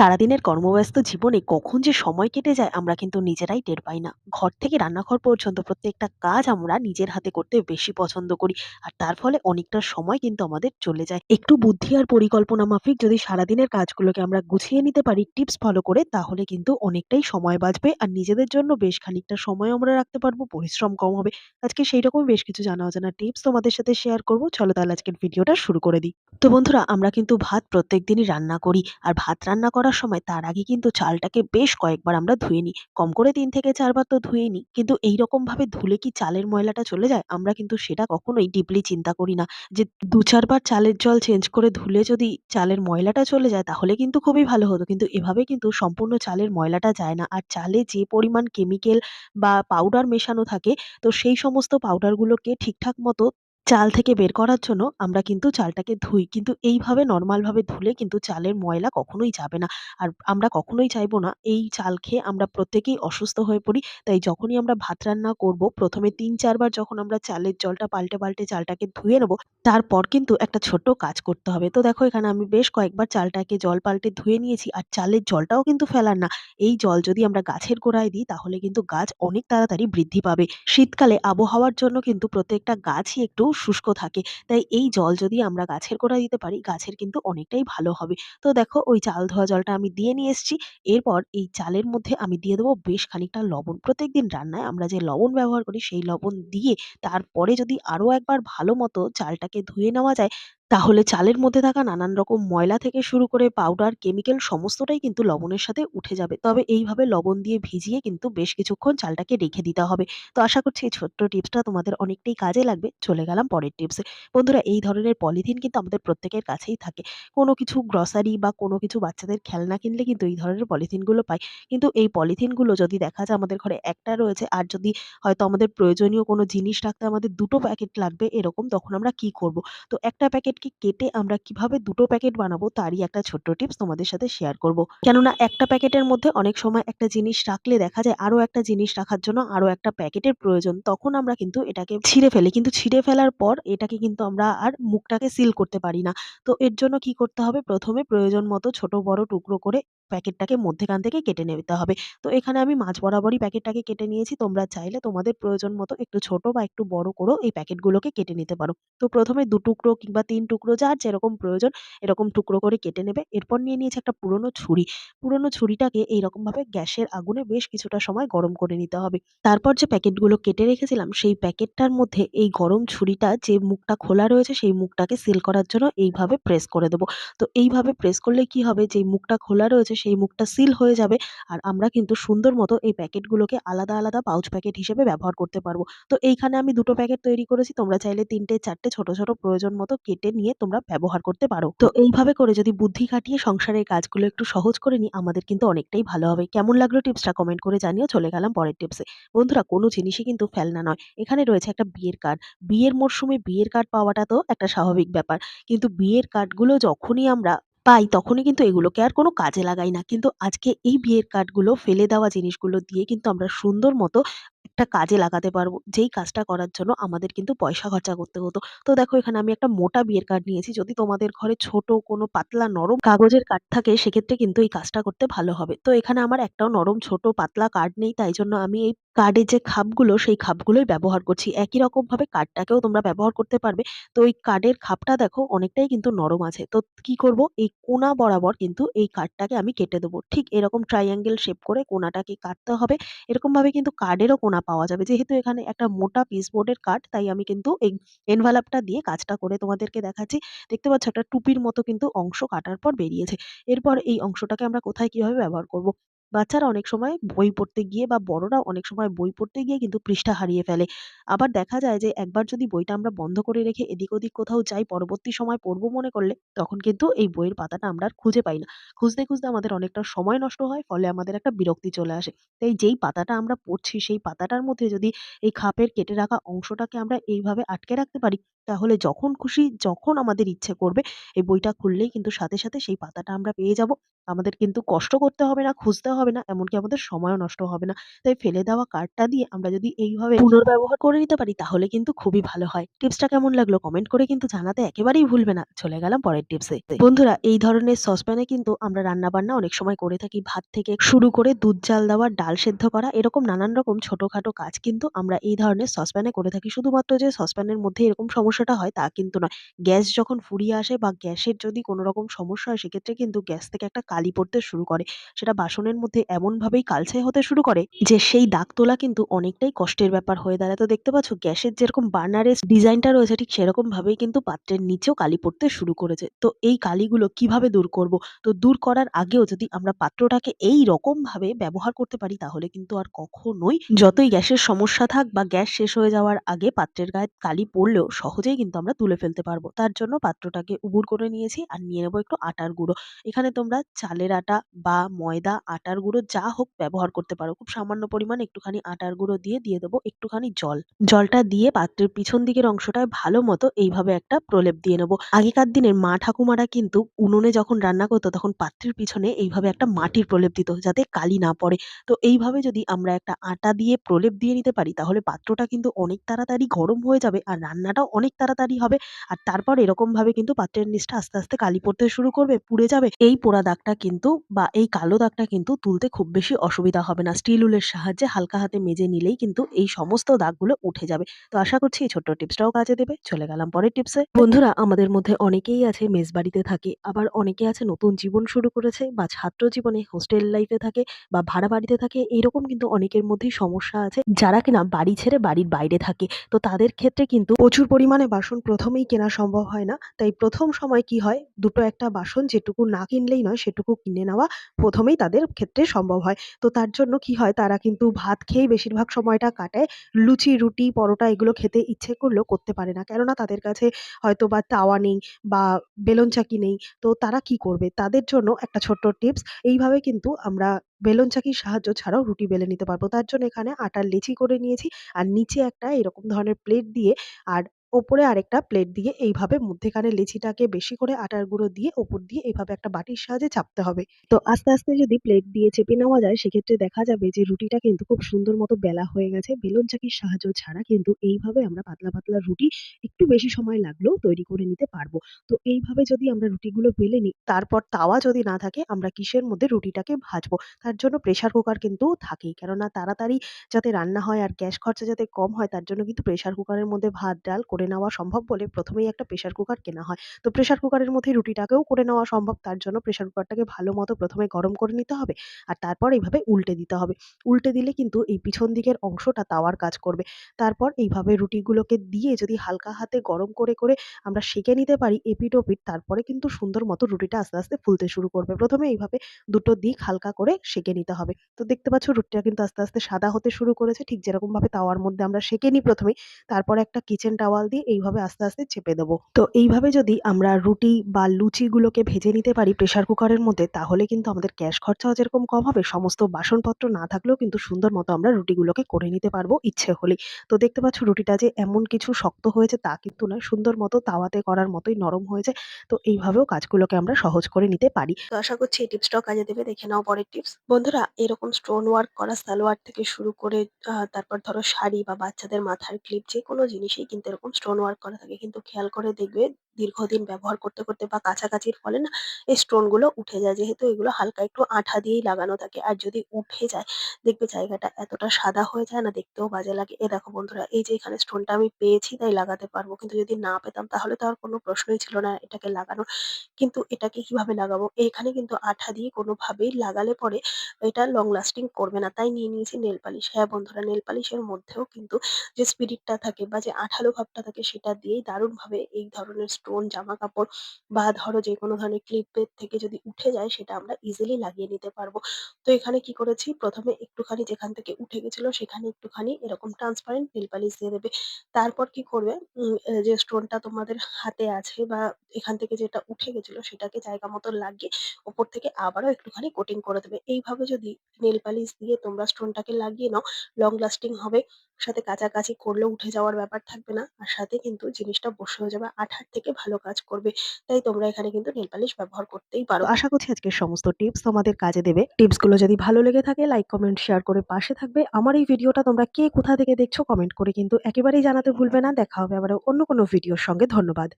সারাদিনের কর্মব্যস্ত জীবনে কখন যে সময় কেটে যায় আমরা কিন্তু নিজেরাই টের পাই না। ঘর থেকে রান্নাঘর পর্যন্ত প্রত্যেকটা কাজ আমরা নিজের হাতে করতে বেশি পছন্দ করি। আর তার ফলে অনেকটা সময় কিন্তু আমাদের চলে যায়। একটু বুদ্ধি আর পরিকল্পনা মাফিক যদি সারাদিনের কাজগুলোকে আমরা গুছিয়ে নিতে পারি টিপস ফলো করে তাহলে কিন্তু অনেকটাই সময় বাঁচবে আর নিজেদের জন্য বেশ খানিকটা সময় আমরা রাখতে পারব, পরিশ্রম কম হবে। আজকে সেইরকমই বেশ কিছু জানা অজানা টিপস তোমাদের সাথে শেয়ার করব চলো তাহলে আজকের ভিডিওটা শুরু করে দিই। তো বন্ধুরা আমরা কিন্তু ভাত প্রত্যেক দিনই রান্না করি। আর ভাত রান্না করার সময় তার আগে কিন্তু চালটাকে বেশ কয়েকবার আমরা ধুয়ে নিই। কম করে তিন থেকে চারবার তো ধুয়ে নিই। কিন্তু এইরকমভাবে ধুলে কি চালের ময়লাটা চলে যায়? আমরা কিন্তু সেটা কখনোই ডিপলি চিন্তা করি না। যে দু চারবার চালের জল চেঞ্জ করে ধুলে যদি চালের ময়লাটা চলে যায়, তাহলে কিন্তু খুবই ভালো হতো। কিন্তু এভাবে কিন্তু সম্পূর্ণ চালের ময়লাটা যায় না। আর চালে যে পরিমাণ কেমিক্যাল বা পাউডার মেশানো থাকে, তো সেই সমস্ত পাউডারগুলোকে ঠিকঠাক মতো চাল থেকে বের করার জন্য আমরা কিন্তু চালটাকে ধুই। কিন্তু এইভাবে নর্মালভাবে ধুলে কিন্তু চালের ময়লা কখনোই যাবে না। আর আমরা কখনোই চাইব না এই চাল খেয়ে আমরা প্রত্যেকেই অসুস্থ হয়ে পড়ি। তাই যখনই আমরা ভাত রান্না করব, ১ম এ ৩-৪ যখন আমরা চালের জলটা পাল্টে, পাল্টে চালটাকে ধুয়ে নেব, তারপর কিন্তু একটা ছোট্ট কাজ করতে হবে। তো দেখো এখানে আমি বেশ কয়েকবার চালটাকে জল পাল্টে ধুয়ে নিয়েছি। আর চালের জলটাও কিন্তু ফেলার না। এই জল যদি আমরা গাছের গোড়ায় দিই তাহলে কিন্তু গাছ অনেক তাড়াতাড়ি বৃদ্ধি পাবে। শীতকালে আবহাওয়ার জন্য কিন্তু প্রত্যেকটা গাছই একটু শুষ্ক থাকে। তাই এই জল যদি আমরা গাছের গোড়ায় দিতে পারি গাছের কিন্তু অনেকটাই ভালো হবে। তো দেখো ওই চাল ধোয়া জলটা আমি দিয়ে নিয়ে এসেছি। এরপর এই চালের মধ্যে আমি দিয়ে দেবো বেশ খানিকটা লবণ। প্রত্যেকদিন রান্নায় আমরা যে লবণ ব্যবহার করি সেই লবণ দিয়ে তারপরে যদি আরও একবার ভালো মতো চালটাকে ধুয়ে নেওয়া যায় তাহলে চালের মধ্যে থাকা নানান রকম ময়লা থেকে শুরু করে পাউডার, কেমিক্যাল সমস্তটাই কিন্তু লবণের সাথে উঠে যাবে। তবে এইভাবে লবণ দিয়ে ভিজিয়ে কিন্তু বেশ কিছুক্ষণ চালটাকে রেখে দিতে হবে। তো আশা করছি এই ছোট্ট টিপসটা তোমাদের অনেকটাই কাজে লাগবে। চলে গেলাম পরের টিপসে। বন্ধুরা এই ধরনের পলিথিন কিন্তু আমাদের প্রত্যেকের কাছেই থাকে। কোনো কিছু গ্রসারি বা কোনো কিছু বাচ্চাদের খেলনা কিনলে কিন্তু এই ধরনের পলিথিনগুলো পাই। কিন্তু এই পলিথিনগুলো যদি দেখা যায় আমাদের ঘরে একটা রয়েছে আর যদি হয়তো আমাদের প্রয়োজনীয় কোনো জিনিস রাখতে আমাদের দুটো প্যাকেট লাগবে এরকম তখন আমরা কি করব? তো একটা প্যাকেটকে কেটে আমরা কীভাবে দুটো প্যাকেট বানাবো তারই একটা ছোট্ট টিপস তোমাদের সাথে শেয়ার করব। কেননা একটা প্যাকেটের মধ্যে অনেক সময় একটা জিনিস রাখলে দেখা যায় আরও একটা জিনিস রাখার জন্য আরও একটা প্যাকেটের প্রয়োজন। তখন আমরা কিন্তু এটাকে ছিঁড়ে ফেলি। কিন্তু ছিঁড়ে ফেলার পর এটাকে কিন্তু আমরা আর মুখটাকে সিল করতে পারি না। তো এর জন্য কি করতে হবে? প্রথমে প্রয়োজন মতো ছোট, বড় টুকরো করে প্যাকেটটাকে মধ্যেখান থেকে কেটে নিতে হবে। তো এখানে আমি মাঝ বরাবরই প্যাকেটটাকে কেটে নিয়েছি। তোমরা চাইলে তোমাদের প্রয়োজন মতো একটু ছোট বা একটু বড় করেও এই প্যাকেটগুলোকে কেটে নিতে পারো। তো প্রথমে দু টুকরো কিংবা ৩ টুকরো যার যেরকম প্রয়োজন এরকম টুকরো করে কেটে নেবে। এরপর নিয়ে নিয়েছে একটা পুরনো ছুরি। পুরনো ছুরিটাকে এইরকমভাবে গ্যাসের আগুনে বেশ কিছুটা সময় গরম করে নিতে হবে। তারপর যে প্যাকেটগুলো কেটে রেখেছিলাম সেই প্যাকেটটার মধ্যে এই গরম ছুরিটা যে মুখটা খোলা রয়েছে সেই মুখটাকে সিল করার জন্য এইভাবে প্রেস করে দেবো। তো এইভাবে প্রেস করলে কি হবে যেই মুখটা খোলা রয়েছে সেই মুখটা সিল হয়ে যাবে আর আমরা কিন্তু সুন্দর মতো এই প্যাকেটগুলোকে আলাদা, আলাদা পাউচ প্যাকেট হিসেবে ব্যবহার করতে পারব। তো এইখানে আমি দুটো প্যাকেট তৈরি করেছি। তোমরা চাইলে তিনটে চারটে ছোট, ছোট প্রয়োজন মতো কেটে নিয়ে তোমরা ব্যবহার করতে পারো। তো এইভাবে করে যদি বুদ্ধি খাটিয়ে সংসারের কাজগুলো একটু সহজ করে নিই, আমাদের কিন্তু অনেকটাই ভালো হবে। কেমন লাগল টিপসটা কমেন্ট করে জানিও। চলে গেলাম পরের টিপসে। বন্ধুরা, কোনো জিনিসই কিন্তু ফেলনা নয়। এখানে রয়েছে একটা বিয়ের কার্ড। বিয়ের মরশুমে বিয়ের কার্ড পাওয়াটা তো একটা স্বাভাবিক ব্যাপার। কিন্তু বিয়ের কার্ডগুলো যখনই আমরা পাই, তখনই কিন্তু এগুলোকে আর কোনো কাজে লাগাই না। কিন্তু আজকে এই বিয়ের কার্ডগুলো ফেলে দেওয়া জিনিসগুলো দিয়ে কিন্তু আমরা সুন্দর মতো একটা কাজে লাগাতে পারব। যেই কাজটা করার জন্য আমাদের কিন্তু পয়সা খরচা করতে হতো। তো দেখো এখানে আমি একটা মোটা বিয়ের কার্ড নিয়েছি। যদি তোমাদের ঘরে ছোট কোনো পাতলা নরম কাগজের কার্ড থাকে, সেক্ষেত্রে কিন্তু এই কাজটা করতে ভালো হবে। তো এখানে আমার একটাও নরম ছোট পাতলা কার্ড নেই। তাই জন্য আমি এই কার্ডের যে খাপগুলো, সেই খাপগুলোই ব্যবহার করছি। একই রকমভাবে কার্ডটাকেও তোমরা ব্যবহার করতে পারবে। তো এই কার্ডের খাপটা দেখো অনেকটাই কিন্তু নরম আছে। তো কি করব? এই কোনা বরাবর কিন্তু এই কার্ডটাকে আমি কেটে দেবো। ঠিক এরকম ট্রায়াঙ্গেল শেপ করে কোনাটাকে কাটতে হবে। এরকমভাবে কিন্তু কার্ডেরও কোনা পাওয়া যাবে। যেহেতু এখানে একটা মোটা পিচবোর্ডের কাঠ, তাই আমি কিন্তু এই এনভেলাপটা দিয়ে কাজটা করে তোমাদেরকে দেখাচ্ছি। দেখতে পাচ্ছ একটা টুপির মতো কিন্তু অংশ কাটার পর বেরিয়েছে। এরপর এই অংশটাকে আমরা কোথায় কীভাবে ব্যবহার করব? বাচ্চারা অনেক সময় বই পড়তে গিয়ে বা বড়রা অনেক সময় বই পড়তে গিয়ে কিন্তু পৃষ্ঠা হারিয়ে ফেলে। আবার দেখা যায় যে একবার যদি বইটা আমরা বন্ধ করে রেখে এদিক ওদিক কোথাও যাই পরবর্তী সময় পড়ব মনে করলে তখন কিন্তু এই বইয়ের পাতাটা আমরা আর খুঁজে পাই না। খুঁজতে, খুঁজতে আমাদের অনেকটা সময় নষ্ট হয় ফলে আমাদের একটা বিরক্তি চলে আসে। তাই যেই পাতাটা আমরা পড়ছি সেই পাতাটার মধ্যে যদি এই খাপের কেটে রাখা অংশটাকে আমরা এইভাবে আটকে রাখতে পারি তাহলে যখন খুশি যখন আমাদের ইচ্ছে করবে এই বইটা খুললেই কিন্তু সাথে, সাথে সেই পাতাটা আমরা পেয়ে যাব। আমাদের কিন্তু কষ্ট করতে হবে না, খুঁজতে হবে না, এমনকি আমাদের সময়ও নষ্ট হবে না। তাই ফেলে দেওয়া কার্ডটা দিয়ে আমরা যদি এইভাবে পুনর্ব্যবহার করে নিতে পারি তাহলে কিন্তু খুবই ভালো হয়। টিপসটা কেমন লাগল কমেন্ট করে কিন্তু জানাতে একেবারেই ভুলবে না। চলে গেলাম পরের টিপসে। বন্ধুরা এই ধরনের সসপ্যানে কিন্তু আমরা রান্নাবান্না অনেক সময় করে থাকি। ভাত থেকে শুরু করে দুধ জাল দেওয়া, ডাল সেদ্ধ করা এরকম নানান রকম ছোটখাটো কাজ কিন্তু আমরা এই ধরনের সসপ্যানে করে থাকি। শুধুমাত্র যে সসপ্যানের মধ্যে এরকম সমস্যাটা হয় তা কিন্তু নয়। গ্যাস যখন ফুরিয়ে আসে বা গ্যাসের যদি কোনো রকম সমস্যা হয় সেক্ষেত্রে কিন্তু গ্যাস থেকে একটা কালি পড়তে শুরু করে। সেটা বাসনের মধ্যে এমনভাবেই কালচে হতে শুরু করে যে সেই দাগ তোলা কিন্তু অনেকটাই কষ্টের ব্যাপার হয়ে দাঁড়ায়। তো দেখতে পাচ্ছ গ্যাসের যেরকম বার্নারের ডিজাইনটা রয়েছে ঠিক সেরকম ভাবেই কিন্তু পাত্রের নিচেও কালি পড়তে শুরু করেছে। তো এই কালিগুলো কীভাবে দূর করব? তো দূর করার আগেও যদি আমরা পাত্রটাকে এই রকমভাবে ব্যবহার করতে পারি তাহলে কিন্তু আর কখনোই যতই গ্যাসের সমস্যা থাক বা গ্যাস শেষ হয়ে যাওয়ার আগে পাত্রের গায়ে কালি পড়লেও সহজেই কিন্তু আমরা তুলে ফেলতে পারব। তার জন্য পাত্রটাকে উবুর করে নিয়েছি আর নিয়ে নেব একটু আটার গুঁড়ো। এখানে তোমরা চালের আটা বা ময়দা, আটার গুঁড়ো যা হোক ব্যবহার করতে পারো। খুব সামান্য পরিমাণ একটুখানি আটার গুঁড়ো দিয়ে, দিয়ে দেবো একটুখানি জল। জলটা দিয়ে পাত্রের পিছন দিকের অংশটায় ভালো মতো এইভাবে একটা প্রলেপ দিয়ে নেব। আগেকার দিনের মা ঠাকুমারা কিন্তু উনুনে যখন রান্না করতো তখন পাত্রের পিছনে এইভাবে একটা মাটির প্রলেপ দিত যাতে কালি না পড়ে। তো এইভাবে যদি আমরা একটা আটা দিয়ে প্রলেপ দিয়ে নিতে পারি তাহলে পাত্রটা কিন্তু অনেক তাড়াতাড়ি গরম হয়ে যাবে আর রান্নাটাও অনেক তাড়াতাড়ি হবে। আর তারপর এরকমভাবে কিন্তু পাত্রের নিচটা আস্তে, আস্তে কালি পড়তে শুরু করবে, পুড়ে যাবে। এই পোড়া দাগটা কিন্তু বা এই কালো দাগটা কিন্তু তুলতে খুব বেশি অসুবিধা হবে না। স্টিল উলের সাহায্যে হালকা হাতে মেজে নিলেই কিন্তু এই সমস্ত দাগগুলো উঠে যাবে। তো আশা করছি এই ছোট্ট টিপসটাও কাজে দেবে। চলে গেলাম পরের টিপসে। বন্ধুরা আমাদের মধ্যে অনেকেই আছে মেসবাড়িতে থাকে, আবার অনেকে আছে নতুন জীবন শুরু করেছে বা ছাত্র জীবনে হোস্টেল লাইফে থাকে বা ভাড়া বাড়িতে থাকে। এরকম কিন্তু অনেকের মধ্যেই সমস্যা আছে যারা কিনা বাড়ি ছেড়ে বাড়ির বাইরে থাকে। তো তাদের ক্ষেত্রে কিন্তু প্রচুর পরিমাণে বাসন প্রথমেই কেনা সম্ভব হয় না। তাই প্রথম সময় কি হয় দুটো একটা বাসন যেটুকু না কিনলেই নয় সেটুকু কিনে নেওয়া প্রথমেই তাদের ক্ষেত্রে সম্ভব হয়। তো তার জন্য কি হয় তারা কিন্তু ভাত খেয়েই বেশিরভাগ সময়টা কাটায়। লুচি, রুটি, পরোটা এগুলো খেতে ইচ্ছে করলেও করতে পারে না। কেননা তাদের কাছে হয়তো বা তাওয়া নেই বা বেলুন চাকি নেই। তো তারা কি করবে? তাদের জন্য একটা ছোট্ট টিপস এইভাবে কিন্তু আমরা বেলুন চাকির সাহায্য ছাড়াও রুটি বেলে নিতে পারব। তার জন্য এখানে আটার লেচি করে নিয়েছি আর নিচে একটা এরকম ধরনের প্লেট দিয়ে আর ওপরে আরেকটা প্লেট দিয়ে এইভাবে মধ্যেখানে লেচিটাকে বেশি করে আটার গুঁড়ো দিয়ে ওপর দিয়ে এইভাবে একটা বাটির সাহায্যে চাপতে হবে। তো আস্তে, আস্তে যদি প্লেট দিয়ে চেপে নেওয়া যায় সেক্ষেত্রে দেখা যাবে যে রুটিটা কিন্তু খুব সুন্দর মতো বেলা হয়ে গেছে। বেলুন চাকির সাহায্য ছাড়া কিন্তু এইভাবে আমরা পাতলা, পাতলা রুটি একটু বেশি সময় লাগলেও তৈরি করে নিতে পারব। তো এইভাবে যদি আমরা রুটিগুলো বেলে নিই, তারপর তাওয়া যদি না থাকে আমরা কিসের মধ্যে রুটিটাকে ভাজবো? তার জন্য প্রেশার কুকার কিন্তু থাকেই। কেননা তাড়াতাড়ি যাতে রান্না হয় আর গ্যাস খরচা যাতে কম হয় তার জন্য কিন্তু প্রেশার কুকারের মধ্যে ভাত, ডাল করে নেওয়া সম্ভব বলে প্রথমেই একটা প্রেশার কুকার কেনা হয়। তো প্রেশার কুকারের মধ্যেই রুটিটাকেও করে নেওয়া সম্ভব। তার জন্য প্রেশার কুকারটাকে ভালো মতো প্রথমে গরম করে নিতে হবে আর তারপর এইভাবে উল্টে দিতে হবে। উল্টে দিলে কিন্তু এই পিছন দিকের অংশটা তাওয়ার কাজ করবে। তারপর এইভাবে রুটিগুলোকে দিয়ে যদি হালকা হাতে গরম করে, করে আমরা সেঁকে নিতে পারি এপিঠ ওপিঠ তারপরে কিন্তু সুন্দর মতো রুটিটা আস্তে, আস্তে ফুলতে শুরু করবে। প্রথমে এইভাবে দুটো দিক হালকা করে সেঁকে নিতে হবে। তো দেখতে পাচ্ছ রুটিটা কিন্তু আস্তে, আস্তে সাদা হতে শুরু করেছে। ঠিক যেরকমভাবে তাওয়ার মধ্যে আমরা সেঁকে নিই প্রথমেই, তারপরে একটা কিচেন টাওয়াল দিয়ে এইভাবে আস্তে, আস্তে চেপে দেবো। তো এইভাবে যদি আমরা রুটি বা লুচিগুলোকে ভেজে নিতে পারি প্রেশার কুকারের মধ্যে তাহলে কিন্তু আমাদের গ্যাস খরচাও যেরকম কম হবে সমস্ত বাসনপত্র না থাকলেও কিন্তু সুন্দর মতো আমরা রুটিগুলোকে করে নিতে পারব ইচ্ছে হলেই। তো দেখতে পাচ্ছ রুটিটা যে এমন কিছু শক্ত হয়েছে তা কিন্তু নয়। সুন্দর মতো তাওয়াতে করার মতোই নরম হয়েছে। তো এইভাবেও কাজগুলোকে আমরা সহজ করে নিতে পারি। তো আশা করছি এই টিপসটাও কাজে দেবে। দেখে নাও পরের টিপস। বন্ধুরা এরকম স্টোন ওয়ার্ক করা সালোয়ার থেকে শুরু করে তারপর ধরো শাড়ি বা বাচ্চাদের মাথার ক্লিপ যে কোনো জিনিসেই কিন্তু এরকম স্টোন ওয়ার্ক করা থাকে। কিন্তু খেয়াল করে দেখবে দীর্ঘদিন ব্যবহার করতে, করতে বা কাছাকাছির ফলে না এই স্টোনগুলো উঠে যায়। যেহেতু এগুলো হালকা একটু আঠা দিয়েই লাগানো থাকে। আর যদি উঠে যায় দেখবে জায়গাটা এতটা সাদা হয়ে যায় না দেখতেও বাজে লাগে। এ দেখো বন্ধুরা এই যে এখানে স্টোনটা আমি পেয়েছি তাই লাগাতে পারব। কিন্তু যদি না পেতাম তাহলে তো আর কোনো প্রশ্নই ছিল না এটাকে লাগানোর। কিন্তু এটাকে কীভাবে লাগাবো? এখানে কিন্তু আঠা দিয়ে কোনোভাবেই লাগালে পরে এটা লং লাস্টিং করবে না। তাই নিয়ে নিয়েছি নেল পালিশ। হ্যাঁ বন্ধুরা নেল পালিশের মধ্যেও কিন্তু যে স্পিরিটটা থাকে বা যে আঠালো ভাবটা থাকে সেটা দিয়েই দারুণভাবে এই ধরনের স্টোন জামা কাপড় বা ধরো যেকোনো ধরনের ক্লিপের থেকে যদি উঠে যায় সেটা আমরা ইজিলি লাগিয়ে নিতে পারব। তো এখানে কি করেছি প্রথমে একটুখানি যেখান থেকে উঠে গেছিল সেখানে একটুখানি এরকম ট্রান্সপারেন্ট নেল পালিশ দিয়ে দেবে। তারপর কি করবে যে স্টোনটা তোমাদের হাতে আছে বা এখান থেকে যেটা উঠে গেছিল সেটাকে জায়গা মতো লাগিয়ে ওপর থেকে আবারও একটুখানি কোটিং করে দেবে। এইভাবে যদি নেল পালিশ দিয়ে তোমরা স্টোনটাকে লাগিয়ে নাও লং লাস্টিং হবে সাথে কাছাকাছি করলে উঠে যাওয়ার ব্যাপার থাকবে না। আর সাথে কিন্তু জিনিসটা বসে হয়ে যাবে আঠার থেকে ভালো কাজ করবে। তাই তোমরা এখানে কিন্তু নেল পালিশ ব্যবহার করতেই পারো। আশা করছি আজকের সমস্ত টিপস তোমাদের কাজে দেবে। টিপসগুলো যদি ভালো লেগে থাকে লাইক কমেন্ট শেয়ার করে পাশে থাকবে। আমার এই ভিডিওটা তোমরা কে কোথা থেকে দেখছ কমেন্ট করে কিন্তু একেবারেই জানাতে ভুলবে না। দেখা হবে আবার অন্য কোনো ভিডিওর সঙ্গে। ধন্যবাদ।